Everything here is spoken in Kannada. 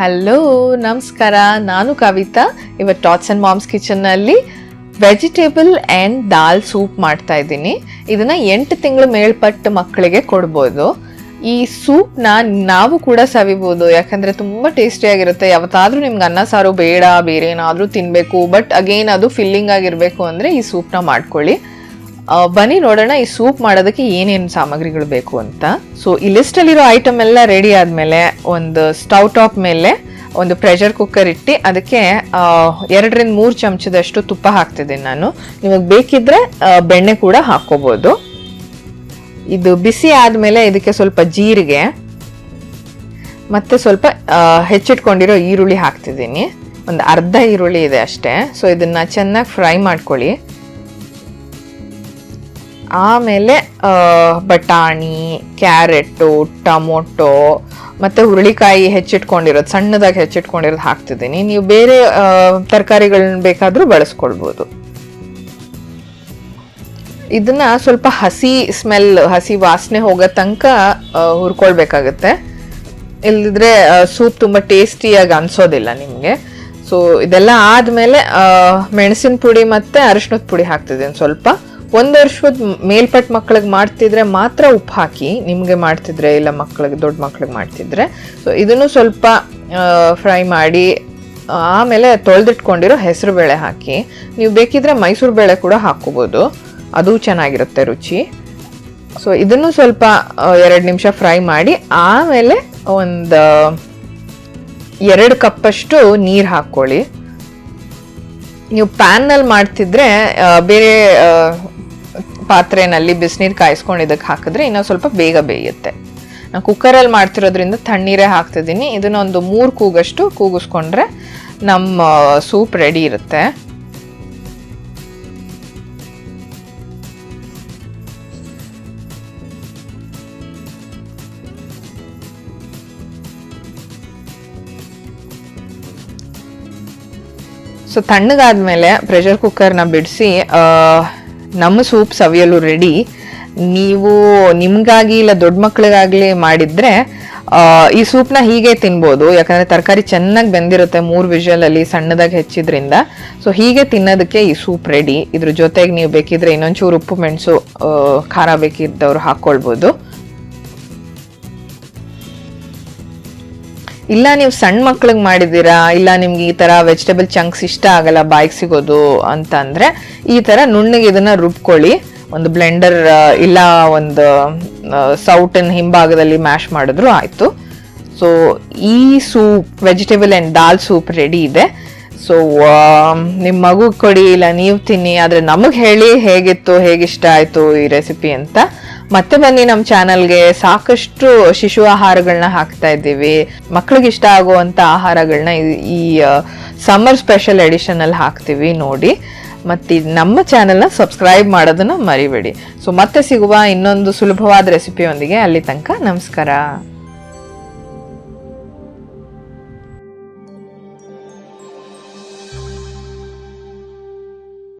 ಹಲೋ ನಮಸ್ಕಾರ. ನಾನು ಕವಿತಾ. ಇವತ್ತು ಟಾಟ್ಸ್ ಆ್ಯಂಡ್ ಮಾಮ್ಸ್ ಕಿಚನ್ನಲ್ಲಿ ವೆಜಿಟೇಬಲ್ ಆ್ಯಂಡ್ ದಾಲ್ ಸೂಪ್ ಮಾಡ್ತಾ ಇದ್ದೀನಿ. ಇದನ್ನು ಎಂಟು ತಿಂಗಳು ಮೇಲ್ಪಟ್ಟ ಮಕ್ಕಳಿಗೆ ಕೊಡ್ಬೋದು. ಈ ಸೂಪ್ನ ನಾವು ಕೂಡ ಸವಿಬೋದು. ಯಾಕಂದರೆ ತುಂಬ ಟೇಸ್ಟಿಯಾಗಿರುತ್ತೆ ಯಾವತ್ತಾದರೂ ನಿಮ್ಗೆ ಅನ್ನ, ಸಾರು ಬೇಡ, ಬೇರೆ ಏನಾದರೂ ತಿನ್ನಬೇಕು ಬಟ್ ಅಗೇನ್ ಅದು ಫಿಲ್ಲಿಂಗ್ ಆಗಿರಬೇಕು ಅಂದರೆ ಈ ಸೂಪ್ನ ಮಾಡ್ಕೊಳ್ಳಿ. ಬನ್ನಿ ನೋಡೋಣ, ಈ ಸೂಪ್ ಮಾಡೋದಕ್ಕೆ ಏನೇನು ಸಾಮಗ್ರಿಗಳು ಬೇಕು ಅಂತ. ಸೊ ಈ ಲಿಸ್ಟಲ್ಲಿರೋ ಐಟಮ್ ಎಲ್ಲ ರೆಡಿ ಆದಮೇಲೆ ಒಂದು ಸ್ಟವ್ ಟಾಪ್ ಮೇಲೆ ಒಂದು ಪ್ರೆಷರ್ ಕುಕ್ಕರ್ ಇಟ್ಟು ಅದಕ್ಕೆ ಎರಡರಿಂದ ಮೂರು ಚಮಚದಷ್ಟು ತುಪ್ಪ ಹಾಕ್ತಿದ್ದೀನಿ ನಾನು. ನಿಮಗೆ ಬೇಕಿದ್ರೆ ಬೆಣ್ಣೆ ಕೂಡ ಹಾಕ್ಕೋಬೋದು. ಇದು ಬಿಸಿ ಆದಮೇಲೆ ಇದಕ್ಕೆ ಸ್ವಲ್ಪ ಜೀರಿಗೆ, ಮತ್ತೆ ಸ್ವಲ್ಪ ಹೆಚ್ಚಿಟ್ಕೊಂಡಿರೋ ಈರುಳ್ಳಿ ಹಾಕ್ತಿದ್ದೀನಿ. ಒಂದು ಅರ್ಧ ಈರುಳ್ಳಿ ಇದೆ ಅಷ್ಟೇ. ಸೊ ಇದನ್ನ ಚೆನ್ನಾಗಿ ಫ್ರೈ ಮಾಡ್ಕೊಳ್ಳಿ. ಆಮೇಲೆ ಬಟಾಣಿ, ಕ್ಯಾರೆಟು, ಟೊಮೊಟೊ, ಮತ್ತು ಹುರುಳಿಕಾಯಿ ಹೆಚ್ಚಿಟ್ಕೊಂಡಿರೋದು, ಸಣ್ಣದಾಗಿ ಹೆಚ್ಚಿಟ್ಕೊಂಡಿರೋದು ಹಾಕ್ತಿದ್ದೀನಿ. ನೀವು ಬೇರೆ ತರಕಾರಿಗಳನ್ನ ಬೇಕಾದರೂ ಬಳಸ್ಕೊಳ್ಬೋದು. ಇದನ್ನು ಸ್ವಲ್ಪ ಹಸಿ ಸ್ಮೆಲ್ ಹಸಿ ವಾಸನೆ ಹೋಗೋ ತನಕ ಹುರ್ಕೊಳ್ಬೇಕಾಗತ್ತೆ. ಇಲ್ಲದಿದ್ರೆ ಸೂಪ್ ತುಂಬ ಟೇಸ್ಟಿಯಾಗಿ ಅನಿಸೋದಿಲ್ಲ ನಿಮಗೆ. ಸೊ ಇದೆಲ್ಲ ಆದಮೇಲೆ ಮೆಣಸಿನ ಪುಡಿ ಮತ್ತು ಅರಿಶಿನದ ಪುಡಿ ಹಾಕ್ತಿದ್ದೀನಿ ಸ್ವಲ್ಪ. ಒಂದು ವರ್ಷದ ಮೇಲ್ಪಟ್ಟ ಮಕ್ಕಳಿಗೆ ಮಾಡ್ತಿದ್ರೆ ಮಾತ್ರ ಉಪ್ಪು ಹಾಕಿ ನಿಮಗೆ ಮಾಡ್ತಿದ್ರೆ ಇಲ್ಲ ಮಕ್ಕಳಿಗೆ ದೊಡ್ಡ ಮಕ್ಳಿಗೆ ಮಾಡ್ತಿದ್ರೆ. ಸೊ ಇದನ್ನು ಸ್ವಲ್ಪ ಫ್ರೈ ಮಾಡಿ, ಆಮೇಲೆ ತೊಳೆದಿಟ್ಕೊಂಡಿರೋ ಹೆಸರು ಬೇಳೆ ಹಾಕಿ, ನೀವು ಬೇಕಿದ್ರೆ ಮೈಸೂರು ಬೇಳೆ ಕೂಡ ಹಾಕ್ಕೋಬೋದು ಅದು ಚೆನ್ನಾಗಿರುತ್ತೆ ರುಚಿ. ಸೊ ಇದನ್ನು ಸ್ವಲ್ಪ ಎರಡು ನಿಮಿಷ ಫ್ರೈ ಮಾಡಿ, ಆಮೇಲೆ ಒಂದು ಎರಡು ಕಪ್ಪಷ್ಟು ನೀರು ಹಾಕ್ಕೊಳ್ಳಿ ನೀವು ಪ್ಯಾನ್ನಲ್ಲಿ ಮಾಡ್ತಿದ್ರೆ ಬೇರೆ ಪಾತ್ರೆನಲ್ಲಿ ಬಿಸಿನೀರು ಕಾಯಿಸ್ಕೊಂಡು ಇದಕ್ಕೆ ಹಾಕಿದ್ರೆ ಇನ್ನೂ ಸ್ವಲ್ಪ ಬೇಗ ಬೇಯುತ್ತೆ. ನಾನು ಕುಕ್ಕರಲ್ಲಿ ಮಾಡ್ತಿರೋದ್ರಿಂದ ತಣ್ಣೀರೇ ಹಾಕ್ತಿದ್ದೀನಿ. ಇದನ್ನ ಒಂದು ಮೂರು ಕೂಗಷ್ಟು ಕೂಗಿಸ್ಕೊಂಡ್ರೆ ನಮ್ಮ ಸೂಪ್ ರೆಡಿ ಇರುತ್ತೆ. ಸೊ ತಣ್ಣಗಾದ್ಮೇಲೆ ಪ್ರೆಷರ್ ಕುಕ್ಕರ್ನ ಬಿಡಿಸಿ ನಮ್ಮ ಸೂಪ್ ಸವಿಯಲು ರೆಡಿ ನೀವು ನಿಮಗಾಗಿ ಇಲ್ಲ ದೊಡ್ಡ ಮಕ್ಕಳಿಗಾಗಲಿ ಮಾಡಿದ್ರೆ ಈ ಸೂಪ್ನ ಹೀಗೆ ತಿನ್ಬೋದು. ಯಾಕಂದ್ರೆ ತರಕಾರಿ ಚೆನ್ನಾಗಿ ಬೆಂದಿರುತ್ತೆ ಮೂರು ವಿಷಲಲ್ಲಿ ಸಣ್ಣದಾಗಿ ಹೆಚ್ಚಿದ್ರಿಂದ. ಸೊ ಹೀಗೆ ತಿನ್ನೋದಕ್ಕೆ ಈ ಸೂಪ್ ರೆಡಿ ಇದ್ರ ಜೊತೆಗೆ ನೀವು ಬೇಕಿದ್ರೆ ಇನ್ನೊಂಚೂರು ಉಪ್ಪು ಮೆಣಸು ಖಾರ ಬೇಕಿದ್ದವ್ರು ಹಾಕ್ಕೊಳ್ಬೋದು ಇಲ್ಲ, ನೀವು ಸಣ್ಣ ಮಕ್ಳಿಗೆ ಮಾಡಿದ್ದೀರಾ? ಇಲ್ಲ, ನಿಮ್ಗೆ ಈ ತರ ವೆಜಿಟೇಬಲ್ ಚಂಕ್ಸ್ ಇಷ್ಟ ಆಗಲ್ಲ, ಬಾಯಿಗೆ ಸಿಗೋದು ಅಂತ ಅಂದ್ರೆ ಈ ತರ ನುಣ್ಣಗೆ ಇದನ್ನ ರುಬ್ಕೊಳ್ಳಿ. ಒಂದು ಬ್ಲೆಂಡರ್ ಇಲ್ಲ, ಒಂದು ಸೌಟಿನ ಹಿಂಭಾಗದಲ್ಲಿ ಮ್ಯಾಶ್ ಮಾಡಿದ್ರು ಆಯ್ತು. ಸೊ ಈ soup vegetable and dal soup ready ಇದೆ. ಸೊ ನಿಮ್ಮ ಮಗು ಕೊಡಿ, ಇಲ್ಲ, ನೀವು ತಿನ್ನಿ, ಆದರೆ ನಮಗೆ ಹೇಳಿ ಹೇಗಿತ್ತು, ಹೇಗಿಷ್ಟ ಆಯಿತು ಈ ರೆಸಿಪಿ ಅಂತ. ಮತ್ತೆ ಬನ್ನಿ ನಮ್ಮ ಚಾನಲ್ಗೆ. ಸಾಕಷ್ಟು ಶಿಶು ಆಹಾರಗಳನ್ನ ಹಾಕ್ತಾ ಇದ್ದೀವಿ. ಮಕ್ಳಿಗೆ ಇಷ್ಟ ಆಗುವಂಥ ಆಹಾರಗಳನ್ನ ಈ ಸಮ್ಮರ್ ಸ್ಪೆಷಲ್ ಎಡಿಷನಲ್ಲಿ ಹಾಕ್ತೀವಿ ನೋಡಿ. ಮತ್ತು ನಮ್ಮ ಚಾನೆಲ್ನ ಸಬ್ಸ್ಕ್ರೈಬ್ ಮಾಡೋದನ್ನ ಮರಿಬೇಡಿ. ಸೊ ಮತ್ತೆ ಸಿಗುವ ಇನ್ನೊಂದು ಸುಲಭವಾದ ರೆಸಿಪಿಯೊಂದಿಗೆ ಅಲ್ಲಿ ತನಕ ನಮಸ್ಕಾರ.